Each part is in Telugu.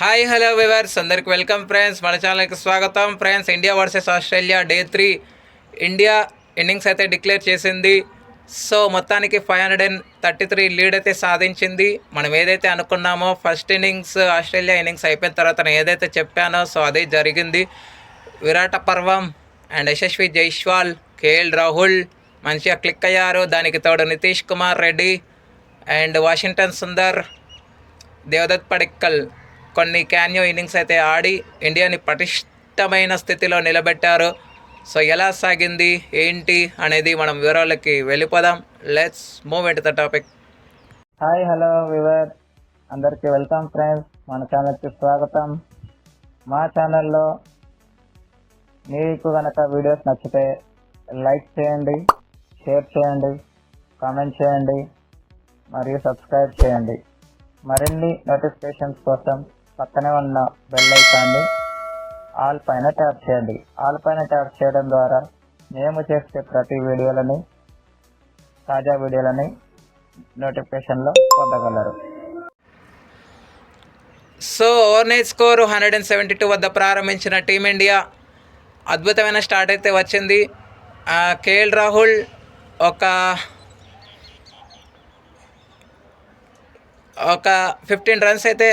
హాయ్ హలో వివర్స్ అందరికి వెల్కమ్ ఫ్రెండ్స్ మన ఛానల్కి స్వాగతం. Friends India versus Australia day three India innings అయితే డిక్లేర్ చేసింది. సో మొత్తానికి five hundred and thirty three lead అయితే సాధించింది. మనం ఏదైతే అనుకున్నామో ఫస్ట్ ఇన్నింగ్స్ ఆస్ట్రేలియా ఇన్నింగ్స్ అయిపోయిన తర్వాత నేను ఏదైతే చెప్పానో సో అదే జరిగింది. విరాట పర్వం అండ్ యశస్వి జైష్వాల్ కేఎల్ రాహుల్ మంచిగా క్లిక్ అయ్యారు. దానికి తోడు నితీష్ కుమార్ రెడ్డి అండ్ వాషింగ్టన్ సుందర్ దేవదత్ పడిక్కల్ కొన్ని క్యాన్యో ఇన్నింగ్స్ అయితే ఆడి ఇండియాని పటిష్టమైన స్థితిలో నిలబెట్టారు. సో ఎలా సాగింది? ఏంటి? అనేది మనం వివరాలకి వెళ్ళిపోదాం. Let's move at the topic hi hello viewer అందరికీ వెల్కమ్ ఫ్రెండ్స్ మన ఛానల్కి స్వాగతం. మా ఛానల్లో మీకు కనుక వీడియోస్ నచ్చితే లైక్ చేయండి షేర్ చేయండి కామెంట్ చేయండి మరియు సబ్స్క్రైబ్ చేయండి. మరిన్ని నోటిఫికేషన్స్ కోసం పక్కనే ఉన్న బెల్ ఐకాన్ని ఆల్ పైన ట్యాప్ చేయండి. ఆల్ పైన ట్యాప్ చేయడం ద్వారా మేము చేసే ప్రతి వీడియోలని తాజా వీడియోలని నోటిఫికేషన్లో పొందగలరు. So overnight score hundred and seventy two వద్ద ప్రారంభించిన టీమిండియా అద్భుతమైన స్టార్ట్ అయితే వచ్చింది. కేఎల్ రాహుల్ ఒక ఒక ఫిఫ్టీన్ రన్స్ అయితే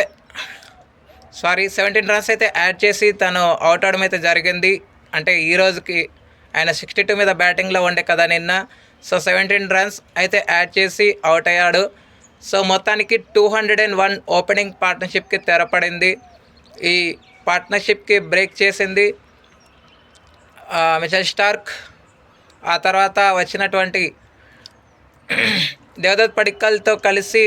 సారీ సెవెంటీన్ రన్స్ అయితే యాడ్ చేసి తను అవుట్ అవడం అయితే జరిగింది. అంటే ఈ రోజుకి ఆయన సిక్స్టీ టూ మీద బ్యాటింగ్లో ఉండే కదా నిన్న. సో సెవెంటీన్ రన్స్ అయితే యాడ్ చేసి అవుట్ అయ్యాడు. సో మొత్తానికి two hundred and one opening పార్ట్నర్షిప్కి తెరపడింది. ఈ పార్ట్నర్షిప్కి బ్రేక్ చేసింది ఆ, స్టార్క్. ఆ తర్వాత వచ్చినటువంటి దేవదత్ పడిక్కల్తో కలిసి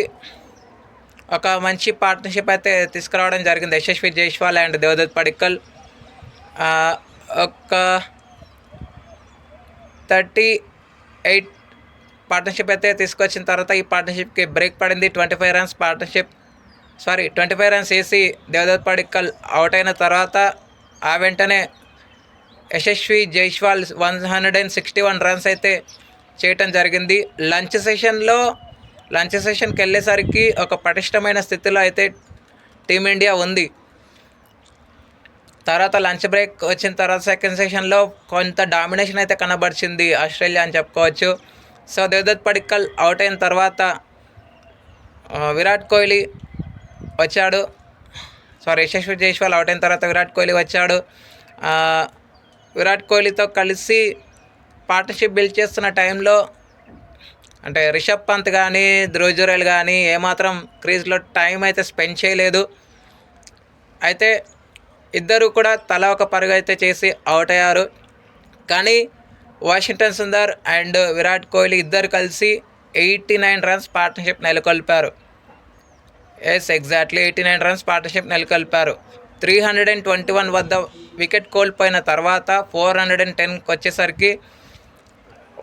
ఒక మంచి పార్ట్నర్షిప్ అయితే తీసుకురావడం జరిగింది. యశస్వి జైస్వాల్ అండ్ దేవదత్ పడిక్కల్. ఒక థర్టీ ఎయిట్ పార్ట్నర్షిప్ అయితే తీసుకొచ్చిన తర్వాత ఈ పార్ట్నర్షిప్కి బ్రేక్ పడింది. Twenty five runs partnership sorry twenty five runs వేసి దేవదత్ పడిక్కల్ అవుట్ అయిన తర్వాత ఆ వెంటనే Yashasvi Jaiswal one hundred and sixty one runs అయితే చేయటం జరిగింది. లంచ్ సెషన్లో లంచ్ సెషన్కి వెళ్ళేసరికి ఒక పటిష్టమైన స్థితిలో అయితే టీమిండియా ఉంది. తర్వాత లంచ్ బ్రేక్ వచ్చిన తర్వాత సెకండ్ సెషన్లో కొంత డామినేషన్ అయితే కనబరిచింది ఆస్ట్రేలియా అని చెప్పుకోవచ్చు. సో దేవదత్ పడిక్కల్ అవుట్ అయిన తర్వాత విరాట్ కోహ్లీ వచ్చాడు. సారీ యశస్వి జైస్వాల్ అవుట్ అయిన తర్వాత విరాట్ కోహ్లీ వచ్చాడు. విరాట్ కోహ్లీతో కలిసి పార్ట్నర్షిప్ బిల్డ్ చేస్తున్న టైంలో అంటే రిషబ్ పంత్ కానీ ధ్రువ్ కానీ ఏమాత్రం క్రీజ్లో టైం అయితే స్పెండ్ చేయలేదు. అయితే ఇద్దరు కూడా తల ఒక పరుగు అయితే చేసి అవుట్ అయ్యారు. కానీ వాషింగ్టన్ సుందర్ అండ్ విరాట్ కోహ్లీ ఇద్దరు కలిసి ఎయిటీ నైన్ రన్స్ పార్ట్నర్షిప్ నెలకొల్పారు. Yes exactly eighty nine runs partnership నెలకొల్పారు. Three hundred and twenty one వద్ద వికెట్ కోల్పోయిన తర్వాత ఫోర్ హండ్రెడ్ అండ్ టెన్కి వచ్చేసరికి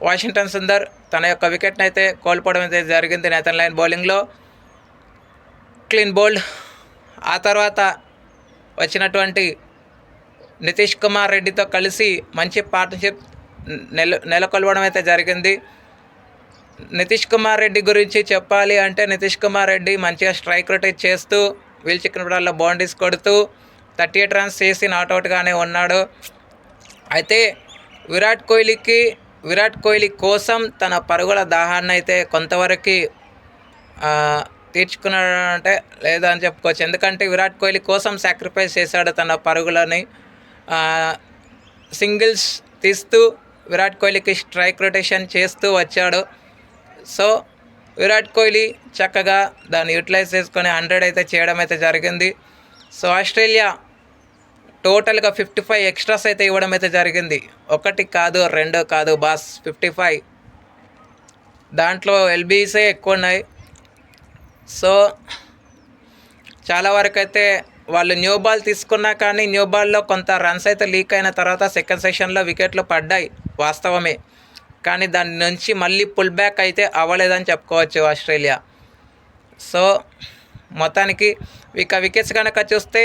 వాషింగ్టన్ సుందర్ తన యొక్క వికెట్ని అయితే కోల్పోవడం అయితే జరిగింది నేతన్ లైన్ బౌలింగ్లో. Clean bowled. ఆ తర్వాత వచ్చినటువంటి నితీష్ కుమార్ రెడ్డితో కలిసి మంచి పార్ట్నర్షిప్ నెల నెలకొల్పడం అయితే జరిగింది. నితీష్ కుమార్ రెడ్డి గురించి చెప్పాలి అంటే నితీష్ కుమార్ రెడ్డి మంచిగా స్ట్రైక్ రొటేట్ చేస్తూ వీల్ చికెన్ పడాల్లో బౌండరీస్ కొడుతూ థర్టీ ఎయిట్ రన్స్ చేసి నాట్అవుట్గానే ఉన్నాడు. అయితే విరాట్ కోహ్లీకి విరాట్ కోహ్లీ కోసం తన పరుగుల దాహాన్ని అయితే కొంతవరకు తీర్చుకున్నాడు తీర్చుకున్నాడంటే లేదా అని చెప్పుకోవచ్చు. ఎందుకంటే విరాట్ కోహ్లీ కోసం సాక్రిఫైస్ చేశాడు తన పరుగులని. సింగిల్స్ తీస్తూ విరాట్ కోహ్లీకి స్ట్రైక్ రొటేషన్ చేస్తూ వచ్చాడు. సో విరాట్ కోహ్లీ చక్కగా దాన్ని యూటిలైజ్ చేసుకొని హండ్రెడ్ అయితే చేయడం అయితే జరిగింది. సో ఆస్ట్రేలియా టోటల్గా ఫిఫ్టీ ఫైవ్ ఎక్స్ట్రాస్ అయితే ఇవ్వడం అయితే జరిగింది. ఒకటి కాదు రెండు కాదు బాస్ ఫిఫ్టీ ఫైవ్. దాంట్లో ఎల్బీసే ఎక్కువ ఉన్నాయి. సో చాలా వరకు అయితే వాళ్ళు న్యూ బాల్ తీసుకున్నా కానీ న్యూ బాల్లో కొంత రన్స్ అయితే లీక్ అయిన తర్వాత సెకండ్ సెషన్లో వికెట్లు పడ్డాయి వాస్తవమే. కానీ దాని నుంచి మళ్ళీ పుల్ బ్యాక్ అయితే అవ్వలేదని చెప్పుకోవచ్చు ఆస్ట్రేలియా. సో మొత్తానికి ఇక వికెట్స్ కనుక చూస్తే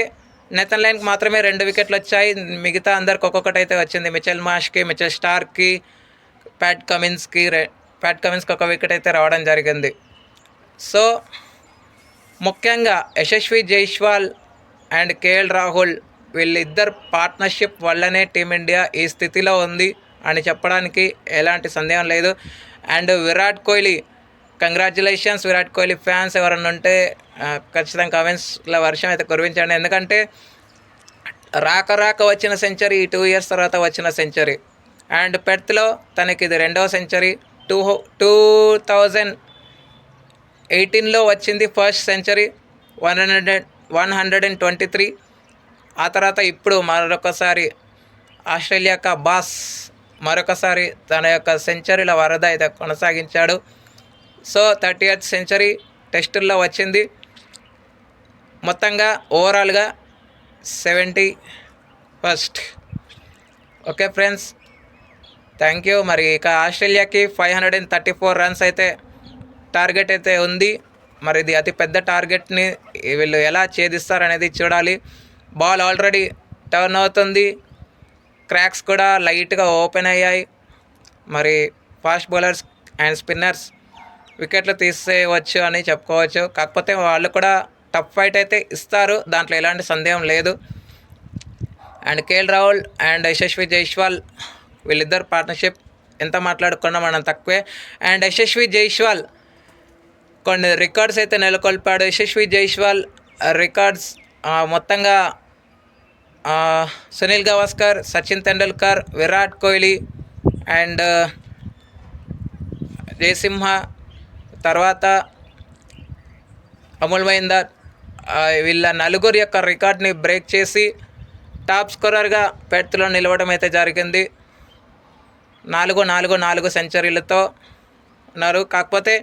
నెతన్ లైన్కి మాత్రమే రెండు వికెట్లు వచ్చాయి. మిగతా అందరికి ఒక్కొక్కటి అయితే వచ్చింది. మిచెల్ మాష్కి మిచెల్ స్టార్కి ప్యాట్ కమిన్స్కి ప్యాట్ కమిన్స్కి ఒక వికెట్ అయితే రావడం జరిగింది. సో ముఖ్యంగా యశస్వి జైష్వాల్ అండ్ కేఎల్ రాహుల్ వీళ్ళిద్దరు పార్ట్నర్షిప్ వల్లనే టీమిండియా ఈ స్థితిలో ఉంది అని చెప్పడానికి ఎలాంటి సందేహం లేదు. And Virat Kohli congratulations Virat Kohli fans ఎవరన్నా ఉంటే ఖచ్చితంగా కమెంట్స్లో వర్షం అయితే కురిపించండి. ఎందుకంటే రాక రాక వచ్చిన సెంచరీ ఈ టూ ఇయర్స్ తర్వాత వచ్చిన సెంచరీ అండ్ పెర్త్లో తనకి ఇది రెండవ సెంచరీ టూ టూ థౌజండ్ ఎయిటీన్లో వచ్చింది first century one hundred one hundred and twenty three ఆ తర్వాత ఇప్పుడు మరొకసారి ఆస్ట్రేలియా యొక్క బాస్ మరొకసారి తన యొక్క సెంచరీల వరద అయితే కొనసాగించాడు. సో థర్టీ ఎయిత్ సెంచరీ టెస్టుల్లో వచ్చింది. మొత్తంగా ఓవరాల్గా seventy first. Okay friends thank you. మరి ఇక ఆస్ట్రేలియాకి five hundred and thirty four runs అయితే టార్గెట్ అయితే ఉంది. మరి ఇది అతి పెద్ద టార్గెట్ని వీళ్ళు ఎలా ఛేదిస్తారనేది చూడాలి. బాల్ ఆల్రెడీ టర్న్ అవుతుంది. క్రాక్స్ కూడా లైట్గా ఓపెన్ అయ్యాయి. మరి ఫాస్ట్ బౌలర్స్ అండ్ స్పిన్నర్స్ వికెట్లు తీసేయవచ్చు అని చెప్పుకోవచ్చు. కాకపోతే వాళ్ళు కూడా టఫ్ ఫైట్ అయితే ఇస్తారు. దాంట్లో ఎలాంటి సందేహం లేదు. And KL Rahul and Yashasvi Jaiswal వీళ్ళిద్దరు పార్ట్నర్షిప్ ఎంత మాట్లాడుకున్నా మనం తక్కువే. అండ్ యశస్వి జైస్వాల్ కొన్ని రికార్డ్స్ అయితే నెలకొల్పాడు. యశస్వి జైస్వాల్ రికార్డ్స్ మొత్తంగా సునీల్ గవాస్కర్ సచిన్ తెండూల్కర్ విరాట్ కోహ్లీ అండ్ జయసింహ తర్వాత అమూల్ మహీందర్ వీళ్ళ నలుగురు యొక్క రికార్డ్ని బ్రేక్ చేసి టాప్ స్కోరర్గా పెర్త్లో నిలవడం అయితే జరిగింది. నాలుగు నాలుగు నాలుగు సెంచరీలతో ఉన్నారు. కాకపోతే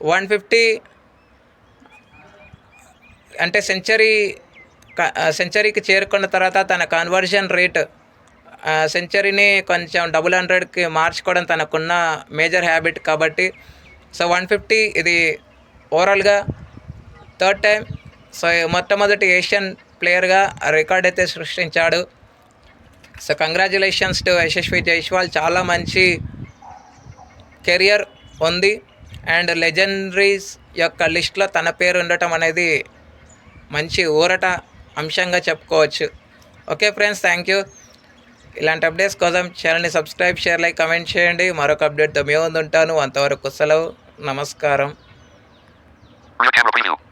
వన్ ఫిఫ్టీ అంటే సెంచరీ సెంచరీకి చేరుకున్న తర్వాత తన కన్వర్షన్ రేట్ సెంచరీని కొంచెం డబుల్ హండ్రెడ్కి మార్చుకోవడం తనకున్న మేజర్ హ్యాబిట్ కాబట్టి సో వన్ ఫిఫ్టీ ఇది ఓవరాల్గా థర్డ్ టైం సో మొట్టమొదటి ఏషియన్ ప్లేయర్గా రికార్డ్ అయితే సృష్టించాడు. So congratulations to Yashasvi Jaiswal చాలా మంచి కెరియర్ ఉంది. అండ్ లెజెండరీస్ యొక్క లిస్ట్లో తన పేరు ఉండటం అనేది మంచి ఊరట అంశంగా చెప్పుకోవచ్చు. ఓకే ఫ్రెండ్స్ థ్యాంక్ యూ ఇలాంటి అప్డేట్స్ కోసం ఛానల్ని సబ్స్క్రైబ్ షేర్ లైక్ కమెంట్ చేయండి. మరొక అప్డేట్తో మేము ఉంటాను. అంతవరకు సెలవు. Namaskaram. New.